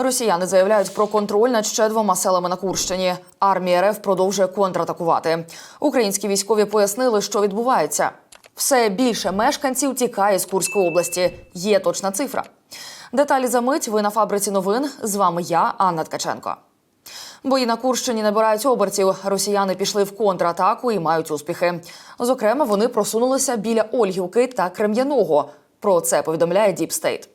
Росіяни заявляють про контроль над ще двома селами на Курщині. Армія РФ продовжує контратакувати. Українські військові пояснили, що відбувається. Все більше мешканців тікає з Курської області. Є точна цифра. Деталі за мить. Ви на фабриці новин. З вами я, Анна Ткаченко. Бої на Курщині набирають обертів. Росіяни пішли в контратаку і мають успіхи. Зокрема, вони просунулися біля Ольгівки та Крем'яного. Про це повідомляє State.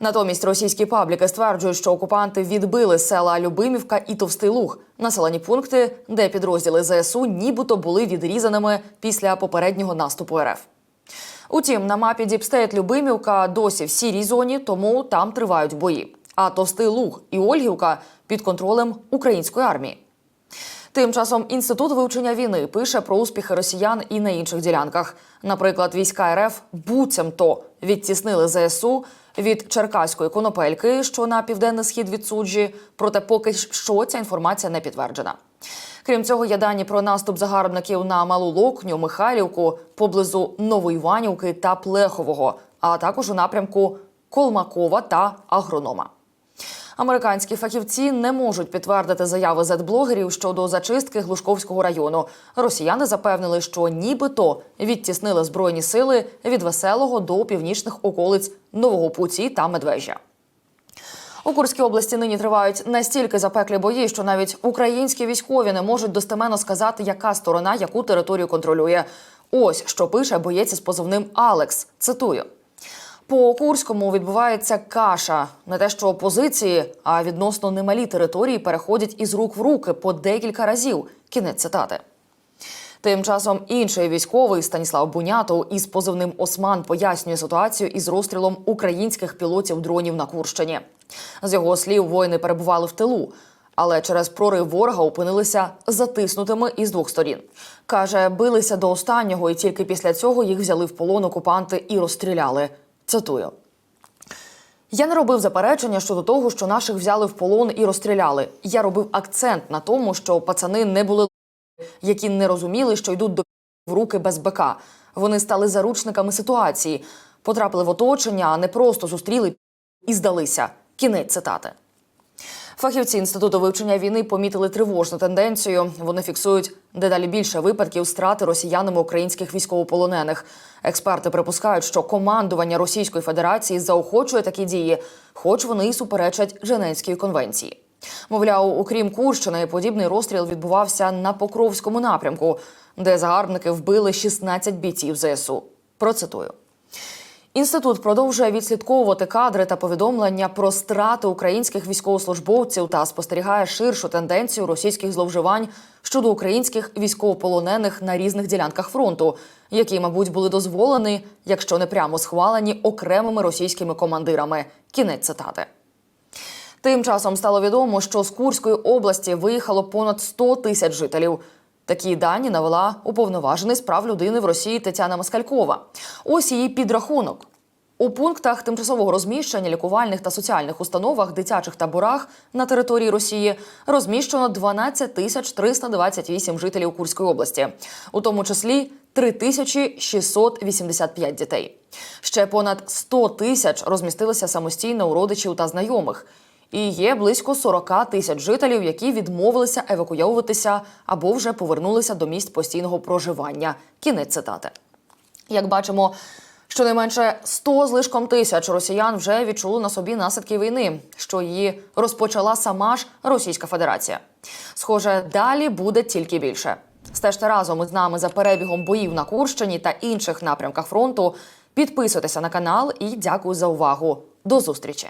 Натомість російські пабліки стверджують, що окупанти відбили села Любимівка і Товстий Луг, населені пункти, де підрозділи ЗСУ нібито були відрізаними після попереднього наступу РФ. Утім, на мапі Діпстейт Любимівка досі в сірій зоні, тому там тривають бої. А Товстий Луг і Ольгівка під контролем української армії. Тим часом інститут вивчення війни пише про успіхи росіян і на інших ділянках. Наприклад, війська РФ буцімто відтіснили ЗСУ від Черкаської конопельки, що на південний схід від суджі. Проте поки що ця інформація не підтверджена. Крім цього, є дані про наступ загарбників на Малу Локню, Михайлівку поблизу Новоіванівки та Плехового, а також у напрямку Колмакова та Агронома. Американські фахівці не можуть підтвердити заяви зет-блогерів щодо зачистки Глушковського району. Росіяни запевнили, що нібито відтіснили збройні сили від веселого до північних околиць Нового Путі та Медвежя. У Курській області нині тривають настільки запеклі бої, що навіть українські військові не можуть достеменно сказати, яка сторона яку територію контролює. Ось що пише боєць із позивним Алекс. Цитую. По Курському відбувається каша. Не те, що позиції, а відносно немалі території переходять із рук в руки по декілька разів. Кінець цитати. Тим часом інший військовий Станіслав Бунятов із позивним Осман пояснює ситуацію із розстрілом українських пілотів дронів на Курщині. З його слів, воїни перебували в тилу, але через прорив ворога опинилися затиснутими із двох сторін. Каже, билися до останнього, і тільки після цього їх взяли в полон окупанти і розстріляли. Цитую. Я не робив заперечення щодо того, що наших взяли в полон і розстріляли. Я робив акцент на тому, що пацани не були які не розуміли, що йдуть до в руки без БК. Вони стали заручниками ситуації, потрапили в оточення, а не просто зустріли і здалися. Кінець цитати. Фахівці інституту вивчення війни помітили тривожну тенденцію. Вони фіксують дедалі більше випадків страти росіянами українських військовополонених. Експерти припускають, що командування Російської Федерації заохочує такі дії, хоч вони й суперечать Женевській конвенції. Мовляв, окрім Курщини, подібний розстріл відбувався на Покровському напрямку, де загарбники вбили 16 бійців ЗСУ. Процитую. Інститут продовжує відслідковувати кадри та повідомлення про страти українських військовослужбовців та спостерігає ширшу тенденцію російських зловживань щодо українських військовополонених на різних ділянках фронту, які, мабуть, були дозволені, якщо не прямо схвалені окремими російськими командирами. Кінець цитати. Тим часом стало відомо, що з Курської області виїхало понад 100 тисяч жителів. Такі дані навела уповноважений з прав людини в Росії Тетяна Москалькова. Ось її підрахунок. У пунктах тимчасового розміщення лікувальних та соціальних установах, дитячих таборах на території Росії розміщено 12 тисяч 328 жителів Курської області, у тому числі 3685 дітей. Ще понад 100 тисяч розмістилися самостійно у родичів та знайомих. І є близько 40 тисяч жителів, які відмовилися евакуйовуватися або вже повернулися до місць постійного проживання. Кінець цитати. Як бачимо, щонайменше 100 з лишком тисяч росіян вже відчули на собі наслідки війни, що її розпочала сама ж Російська Федерація. Схоже, далі буде тільки більше. Стежте разом із нами за перебігом боїв на Курщині та інших напрямках фронту. Підписуйтеся на канал і дякую за увагу. До зустрічі!